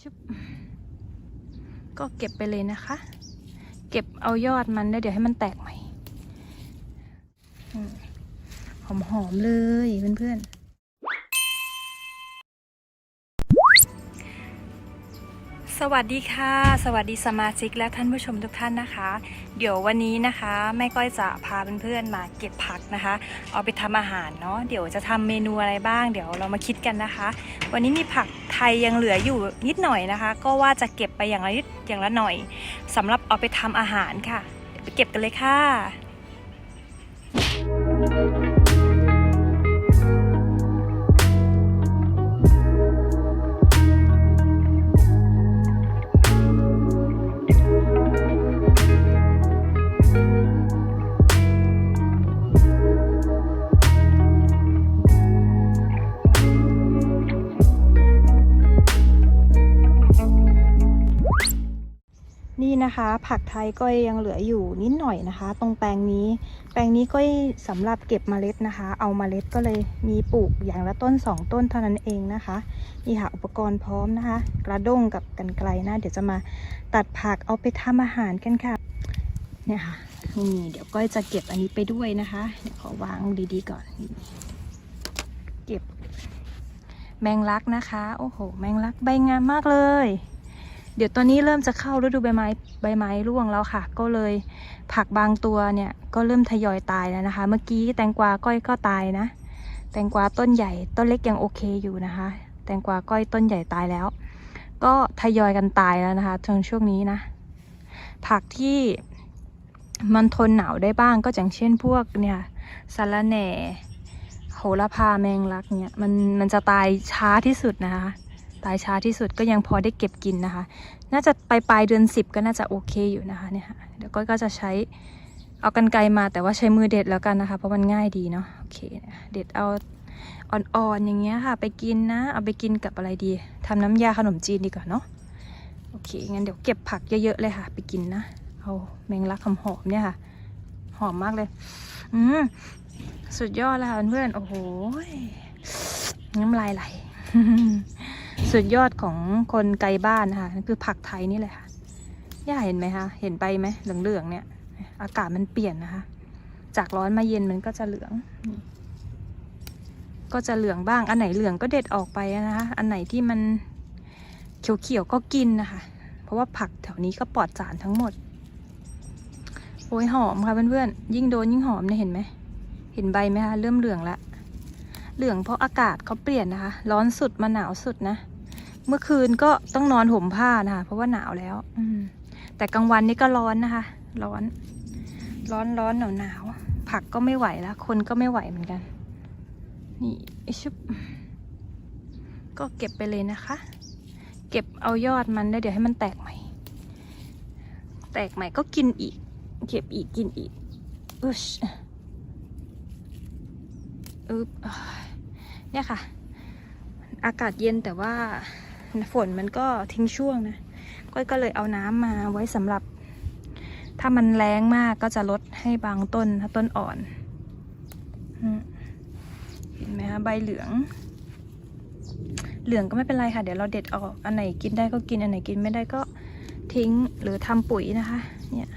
ชุบก็เก็บไปเลยนะคะ เก็บเอายอดมันแล้วเดี๋ยวให้มันแตกใหม่หอมหอมๆเลยเพื่อนๆ สวัสดีค่ะ สวัสดีสมาชิกและท่านผู้ชมทุกท่านนะคะ เดี๋ยววันนี้นะคะแม่ก้อยจะพาเพื่อนๆมาเก็บผักนะคะ เอาไปทำอาหารเนาะเดี๋ยวจะทำเมนูอะไรบ้าง เดี๋ยวเรามาคิดกันนะคะ วันนี้มีผักไทยยังเหลืออยู่นิดหน่อยนะคะ ก็ว่าจะเก็บไปอย่างละนิดอย่างละหน่อยสำหรับเอาไปทำอาหารค่ะเดี๋ยวไปเก็บกันเลยค่ะ นะคะ ผักไทยก็ยังเหลืออยู่นิดหน่อยนะคะ ตรงแปลงนี้ แปลงนี้ก็สำหรับเก็บเมล็ดนะคะ เอาเมล็ดก็เลยมีปลูกอย่างละต้น 2 ต้นเท่านั้นเองนะคะนี่ค่ะอุปกรณ์พร้อมนะคะ กระด้งกับกันไกลนะเดี๋ยวจะมาตัดผักเอาไปทำอาหารกันค่ะเนี่ยค่ะนี่เดี๋ยวก้อยจะเก็บอันนี้ไปด้วยนะคะเดี๋ยวขอวางดีๆก่อน เก็บ แมงลักนะคะ โอ้โห แมงลักใบงามมากเลย เดี๋ยวตอนนี้เริ่มจะเข้าฤดูใบไม้ใบไม้ร่วงแล้วค่ะ ก็เลยผักบางตัวเนี่ยก็เริ่มทยอยตายแล้วนะคะ เมื่อกี้แตงกวาก้อยก็ตายนะ แตงกวาต้นใหญ่ต้นเล็กยังโอเคอยู่นะคะ แตงกวาก้อยต้นใหญ่ตายแล้ว ก็ทยอยกันตายแล้วนะคะช่วงช่วงนี้นะ ผักที่มันทนหนาวได้บ้างก็อย่างเช่นพวกเนี่ยสะระแหน่โหระพาแมงลักเนี่ยมันมันจะตายช้าที่สุดนะคะ ตายช้าที่สุดก็ยังพอได้เก็บกินนะคะ น่าจะไปปลายเดือนสิบก็น่าจะโอเคอยู่นะคะเนี่ยค่ะเดี๋ยวก็จะใช้เอากันไกรมาแต่ว่าใช้มือเด็ดแล้วกันนะคะ เพราะมันง่ายดีเนาะโอเคเด็ดเอาอ่อนๆอย่างเงี้ยค่ะ ไปกินนะ เอาไปกินกับอะไรดีทำน้ำยาขนมจีนดีกว่าเนาะโอเคงั้นเดี๋ยวเก็บผักเยอะๆเลยค่ะ ไปกินนะเอาแมงลักหอมๆเนี่ยค่ะ หอมมากเลย อืมสุดยอดแล้วค่ะเพื่อนๆโอ้โหน้ำลายไหล สุดยอดของคนไกลบ้านนะคะนั่นคือผักไทยนี่แหละค่ะย่าเห็นไหมคะเห็นใบไหมเหลืองๆเนี่ย อากาศมันเปลี่ยนนะคะ จากร้อนมาเย็นมันก็จะเหลือง ก็จะเหลืองบ้างอันไหนเหลืองก็เด็ดออกไปนะคะอันไหนที่มันเขียวๆก็กินนะคะ เพราะว่าผักแถวนี้ก็ปลอดสารทั้งหมดโอ้ยหอมค่ะเพื่อนๆยิ่งโดนยิ่งหอมเนี่ยเห็นไหมเห็นใบไหมคะเริ่มเหลืองละ เหลืองเพราะอากาศเขาเปลี่ยนนะคะ ร้อนสุดมาหนาวสุดนะ เมื่อคืนก็ต้องนอนห่มผ้านะคะ เพราะว่าหนาวแล้ว อืม แต่กลางวันนี่ก็ร้อนนะคะ ร้อน ร้อนร้อนหนาวหนาวผักก็ไม่ไหวแล้ว คนก็ไม่ไหวเหมือนกัน นี่ไอชุบก็เก็บไปเลยนะคะ เก็บเอายอดมันแล้วเดี๋ยวให้มันแตกใหม่ แตกใหม่ก็กินอีก เก็บอีกกินอีกอึชอึบอ่า เนี่ยค่ะ อากาศเย็นแต่ว่าฝนมันก็ทิ้งช่วงนะก้อยก็เลยเอาน้ำมาไว้สำหรับ ถ้ามันแรงมากก็จะลดให้บางต้นถ้าต้นอ่อนเห็นไหมคะใบเหลือง เหลืองก็ไม่เป็นไรค่ะ เดี๋ยวเราเด็ดออกอันไหนกินได้ก็กินอันไหนกินไม่ได้ก็ทิ้งหรือทำปุ๋ยนะคะ เนี่ย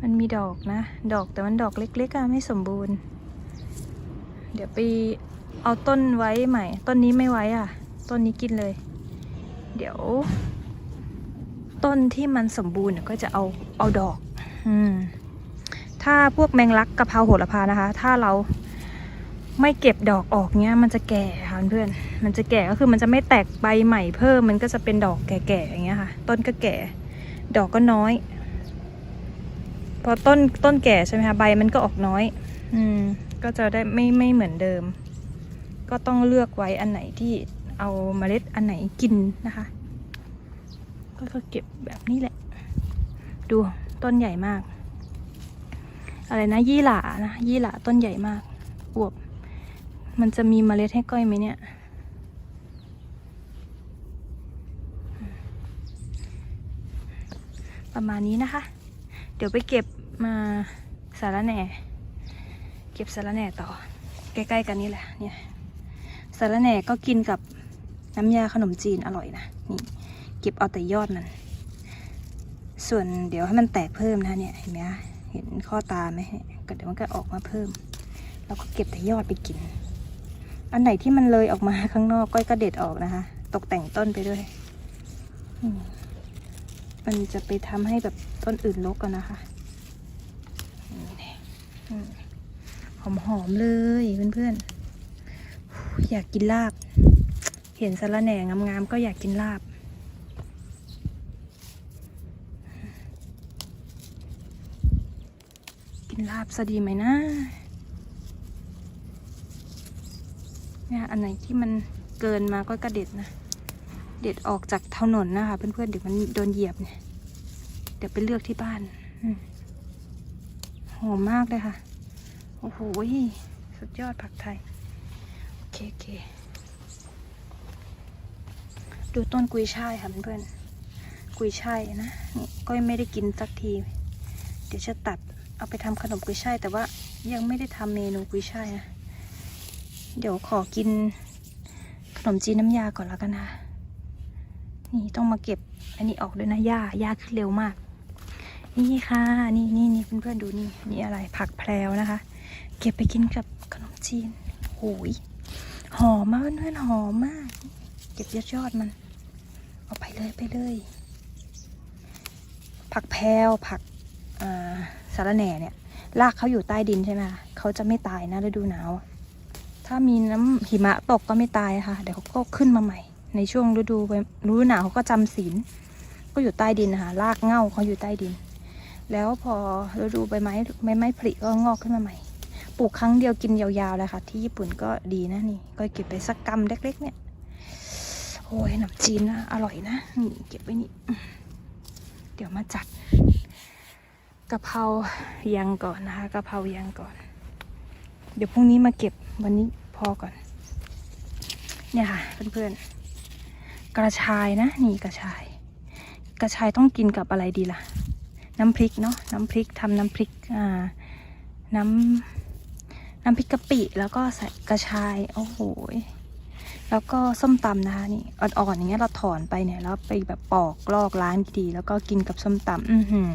มันมีดอกนะ ดอกแต่มันดอกเล็กๆอะไม่สมบูรณ์ เดี๋ยวไป เอาต้นไว้ใหม่ ต้นนี้ไม่ไว้อะ ต้นนี้กินเลย เดี๋ยว ต้นที่มันสมบูรณ์ก็จะเอาเอาดอก อืม ถ้าพวกแมงลักกะเพราโหระพานะคะ ถ้าเราไม่เก็บดอกออกเนี้ย มันจะแก่ค่ะเพื่อน มันจะแก่ก็คือมันจะไม่แตกใบใหม่เพิ่ม มันก็จะเป็นดอกแก่ๆอย่างเงี้ยค่ะ ต้นก็แก่ ดอกก็น้อย พอต้นต้นแก่ใช่ไหมคะใบมันก็ออกน้อย อืม ก็จะได้ไม่ไม่เหมือนเดิม ก็ต้องเลือกไว้อันไหนที่เอาเมล็ดอันไหนกินนะคะ ก็ก็เก็บแบบนี้แหละ ดูต้นใหญ่มาก อะไรนะยี่หร่านะยี่หร่าต้นใหญ่มากอวบ มันจะมีเมล็ดให้ก้อยไหมเนี่ยประมาณนี้นะคะ เดี๋ยวไปเก็บมาสาระแหน่ เก็บสาระแหน่ต่อ ใกล้ๆกันนี่แหละเนี่ย สาระแหน่ก็กินกับน้ำยาขนมจีนอร่อยนะนี่เก็บเอาแต่ยอดมัน ส่วนเดี๋ยวให้มันแตกเพิ่มนะเนี่ยเห็นไหมคะเห็นข้อตาไหมก็เดี๋ยวมันก็ออกมาเพิ่มแล้วก็เก็บแต่ยอดไปกิน อันไหนที่มันเลยออกมาข้างนอกก้อยก็เด็ดออกนะคะ ตกแต่งต้นไปด้วย มันจะไปทำให้แบบต้นอื่นรกกันนะคะหอมๆเลยเพื่อนๆ อยากกินลาบ เห็นสาระแหน่งามๆก็อยากกินลาบ กินลาบซะดีไหมนะเนี่ยอันไหนที่มันเกินมาก็กระเด็ดนะ เด็ดออกจากถนนนะคะเพื่อนๆเดี๋ยวมันโดนเหยียบเนี่ย เดี๋ยวไปเลือกที่บ้านหอมมากเลยค่ะ โอ้โห สุดยอดผักไทย โอเคโอเค ดูต้นกุยช่ายค่ะเพื่อนกุยช่ายนะนี่ก็ยังไม่ได้กินสักที เดี๋ยวจะตัดเอาไปทำขนมกุยช่ายแต่ว่ายังไม่ได้ทำเมนูกุยช่ายนะ เดี๋ยวขอกินขนมจีนน้ำยาก่อนแล้วกันนะ นี่ต้องมาเก็บอันนี้ออกด้วยนะหญ้าหญ้าขึ้นเร็วมาก นี่ค่ะ นี่นี่นี่เพื่อนๆดูนี่ นี่อะไรผักแพรวนะคะ เก็บไปกินกับขนมจีนโหย หอมมากเพื่อนๆหอมมาก เก็บยอดยอดๆมัน เอาไปเลยไปเลย ผักแพรวผักสารแหน่เนี่ยรากเขาอยู่ใต้ดินใช่ไหมเขาจะไม่ตายนะฤดูหนาว ถ้ามีน้ำหิมะตกก็ไม่ตายค่ะ เดี๋ยวเขาก็ขึ้นมาใหม่ ในช่วงฤดูฤดูหนาวเขาก็จำศีลก็อยู่ใต้ดินนะคะรากเง้าเขาอยู่ใต้ดิน แล้วพอฤดูใบไม้ใบไม้ผลิก็งอกขึ้นมาใหม่ ปลูกครั้งเดียวกินยาวๆเลยค่ะ ที่ญี่ปุ่นก็ดีนะนี่ ก็เก็บไปสักกำเล็กๆ เนี่ย โอ้ยหนมจีนนะอร่อยนะนี่เก็บไว้นี่ เดี๋ยวมาจัดกะเพรายังก่อนนะคะกะเพรายังก่อน เดี๋ยวพรุ่งนี้มาเก็บวันนี้พอก่อน เนี่ยค่ะเพื่อนๆกระชายนะ นี่กระชาย กระชายต้องกินกับอะไรดีล่ะ น้ำพริกเนาะน้ำพริกทำน้ำพริกอ่าน้ำ น้ำพริกกะปิแล้วก็ใส่กระชาย โอ้โหยแล้วก็ส้มตำนะคะนี่อ่อนๆอย่างเงี้ยเราถอนไปเนี่ยแล้วไปแบบปอกลอกล้างดีแล้วก็กินกับส้มตำอือหือ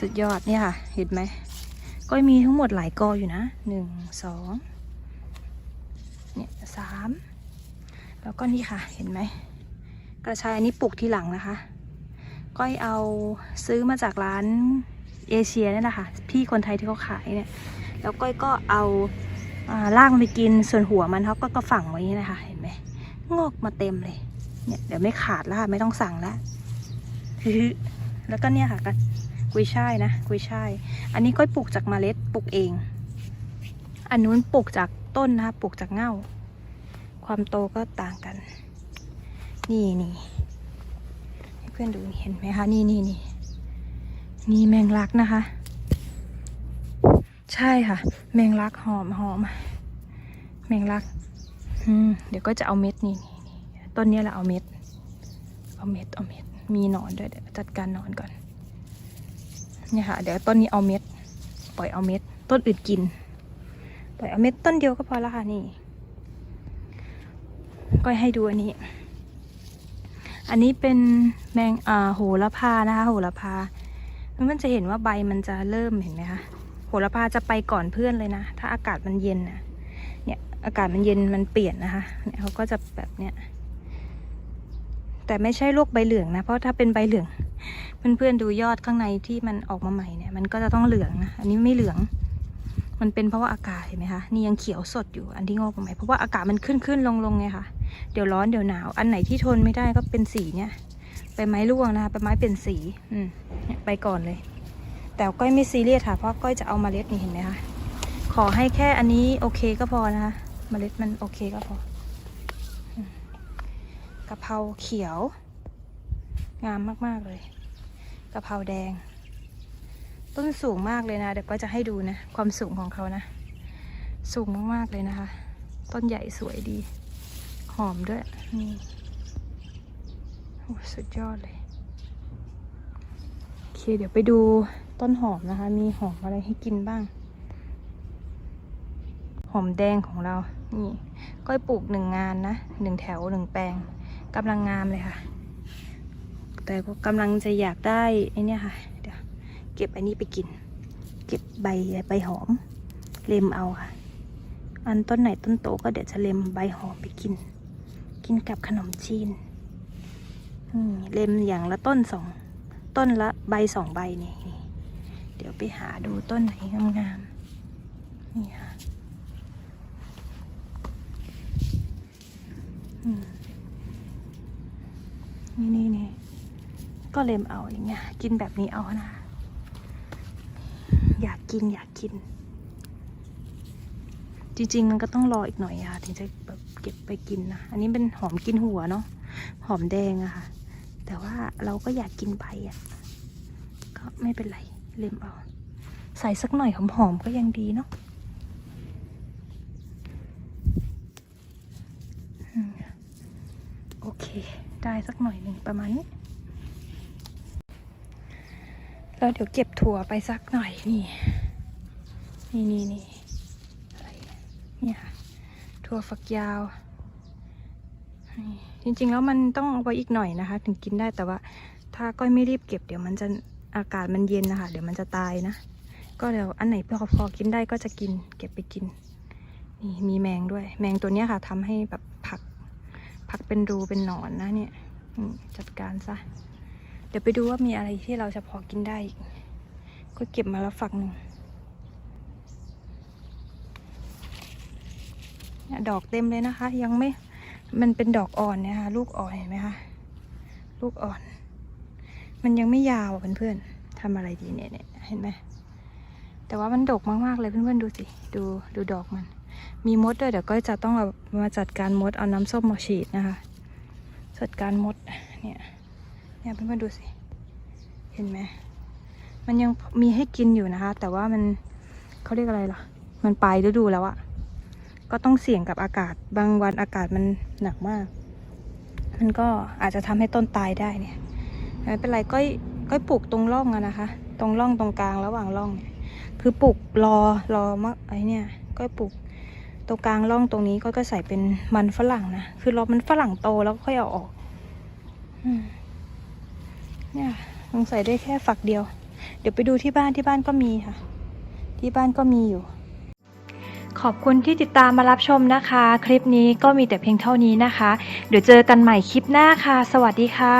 สุดยอดเนี่ยค่ะ เห็นไหมก็มีทั้งหมดหลายกออยู่นะหนึ่งสองเนี่ยสามแล้วก็นี่ค่ะเห็นไหมกระชายอันนี้ปลูกที่หลังนะคะ ก้อยเอาซื้อมาจากร้าน เอเชียนี่แหละค่ะพี่คนไทยที่เขาขายเนี่ยแล้วก้อยก็เอาลากมันไปกินส่วนหัวมันเขาก็ก็ฝังไว้นี่นะคะเห็นไหมงอกมาเต็มเลยเนี่ยเดี๋ยวไม่ขาดแล้วค่ะไม่ต้องสั่งแล้วฮึแล้วก็เนี่ยค่ะก็กุยช่ายนะกุยช่ายอันนี้ก้อยปลูกจากเมล็ดปลูกเอง อันนู้นปลูกจากต้นนะคะปลูกจากเง่า ความโตก็ต่างกัน นี่นี่เพื่อนดูเห็นไหมคะนี่นี่นี่ นี่แมงลักนะคะ ใช่ค่ะ แมงลักหอมหอมแมงลักอืมเดี๋ยวก็จะเอาเม็ดนี่นี่ต้นนี้แหละเอาเม็ด เอาเม็ดเอาเม็ด มีหนอนด้วยเดี๋ยวจัดการหนอนก่อนเนี่ยค่ะ เดี๋ยวต้นนี้เอาเม็ด ปล่อยเอาเม็ด ต้นอื่นกิน ปล่อยเอาเม็ดต้นเดียวก็พอละค่ะนี่ ก็ให้ดูอันนี้ อันนี้เป็นแมงอ่าโหระพานะคะ โหระพา มันจะเห็นว่าใบมันจะเริ่มเห็นไหมคะโหระพาจะไปก่อนเพื่อนเลยนะ ถ้าอากาศมันเย็นนะเนี่ยอากาศมันเย็นมันเปลี่ยนนะคะเนี่ยเขาก็จะแบบเนี้ยแต่ไม่ใช่โรคใบเหลืองนะ เพราะถ้าเป็นใบเหลือง เพื่อนๆดูยอดข้างในที่มันออกมาใหม่เนี่ย มันก็จะต้องเหลืองนะ อันนี้ไม่เหลือง มันเป็นเพราะว่าอากาศเห็นไหมคะนี่ยังเขียวสดอยู่อันที่งอกมาใหม่เพราะว่าอากาศมันขึ้นขึ้นลงลงไงคะเดี๋ยวร้อนเดี๋ยวหนาว อันไหนที่ทนไม่ได้ก็เป็นสีเนี่ย ใบไม้ร่วงนะคะใบไม้เป็นสีอืมไปก่อนเลย แต่ก้อยไม่ซีเรียสค่ะ เพราะก้อยจะเอามาเมล็ดนี่เห็นไหมคะขอให้แค่อันนี้โอเคก็พอนะคะเมล็ดมันโอเคก็พอกะเพราเขียว งามมากๆเลยกะเพราแดง ต้นสูงมากเลยนะเดี๋ยวก็จะให้ดูนะ ความสูงของเขานะ สูงมากๆเลยนะคะ ต้นใหญ่สวยดี หอมด้วยนี่ สุดยอดเลย โอเค เดี๋ยวไปดูต้นหอมนะคะ มีหอมอะไรให้กินบ้าง หอมแดงของเรา นี่ก้อยปลูกหนึ่งงานนะหนึ่งแถวหนึ่งแปลงกำลังงามเลยค่ะ แต่ก็กำลังจะอยากได้ไอ้นี่ค่ะ เดี๋ยวเก็บอันนี้ไปกิน เก็บใบใบหอม เล็มเอาค่ะ อันต้นไหนต้นโตก็เดี๋ยวจะเล็มใบหอมไปกิน กินกับขนมจีน เล็มอย่างละต้นสองต้นละใบสองใบนี่เดี๋ยวไปหาดูต้นไหนงามๆนี่ค่ะนี่นี่นี่ก็เล็มเอาอย่างเงี้ยกินแบบนี้เอานะ อยากกินอยากกิน จริง ๆ มันก็ต้องรออีกหน่อยอะค่ะถึงจะแบบเก็บไปกินนะ อันนี้เป็นหอมกินหัวเนาะหอมแดงอะค่ะ แต่ว่าเราก็อยากกินใบอะ ก็ไม่เป็นไรเล็มเอาใส่สักหน่อยหอมๆก็ยังดีเนาะโอเค ได้สักหน่อยหนึ่งประมาณนี้แล้วเดี๋ยวเก็บถั่วไปสักหน่อยนี่ นี่นี่นี่อะไรเนี่ยถั่วฝักยาวนี่ ริงๆ แล้วมันต้องเอาไว้อีกหน่อยนะคะ ถึงกินได้แต่ว่า ถ้าก้อยไม่รีบเก็บเดี๋ยวมันจะอากาศมันเย็นนะคะ เดี๋ยวมันจะตายนะ ก็เดี๋ยวอันไหนพอพอกินได้ก็จะกิน เก็บไปกิน นี่มีแมงด้วย แมงตัวเนี้ยค่ะทำให้แบบผัก ผักเป็นรูเป็นหนอนนะเนี่ยจัดการซะ เดี๋ยวไปดูว่ามีอะไรที่เราจะพอกินได้อีกก็เก็บมาแล้วฝักหนึ่งดอกเต็มเลยนะคะ ยังไม่ มันเป็นดอกอ่อนเนี่ยค่ะลูกอ่อนเห็นไหมคะ ลูกอ่อน มันยังไม่ยาวอะเพื่อนๆทำอะไรดีเนี่ยเนี่ยเห็นไหมแต่ว่ามันดกมากๆเลยเพื่อนๆดูสิ ดูดูดอกมัน มีมดด้วยเดี๋ยวก็จะต้องเอามาจัดการมดเอาน้ำส้มมาฉีดนะคะ จัดการมดเนี่ยเนี่ยเพื่อนๆดูสิ เห็นไหมมันยังมีให้กินอยู่นะคะ แต่ว่ามันเขาเรียกอะไรล่ะ มันปลายฤดูแล้วอะ ก็ต้องเสี่ยงกับอากาศ บางวันอากาศมันหนักมาก มันก็อาจจะทำให้ต้นตายได้เนี่ยไม่เป็นไรก้อยก้อยปลูกตรงร่องอะนะคะ ตรงร่องตรงกลางระหว่างร่องเนี่ยคือปลูกรอรอมะไอเนี่ยก้อยปลูกตรงกลางร่องตรงนี้ก็ก็ใส่เป็นมันฝรั่งนะคือรอมันฝรั่งโตแล้วก็ค่อยเอาออกเนี่ยสงสัยได้แค่ฝักเดียว เดี๋ยวไปดูที่บ้านที่บ้านก็มีค่ะ ที่บ้านก็มีอยู่ ขอบคุณที่ติดตามมารับชมนะคะ คลิปนี้ก็มีแต่เพียงเท่านี้นะคะ เดี๋ยวเจอกันใหม่คลิปหน้าค่ะ สวัสดีค่ะ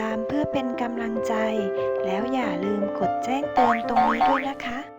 ตามเพื่อเป็นกำลังใจ แล้วอย่าลืมกดแจ้งเตือนตรงนี้ด้วยนะคะ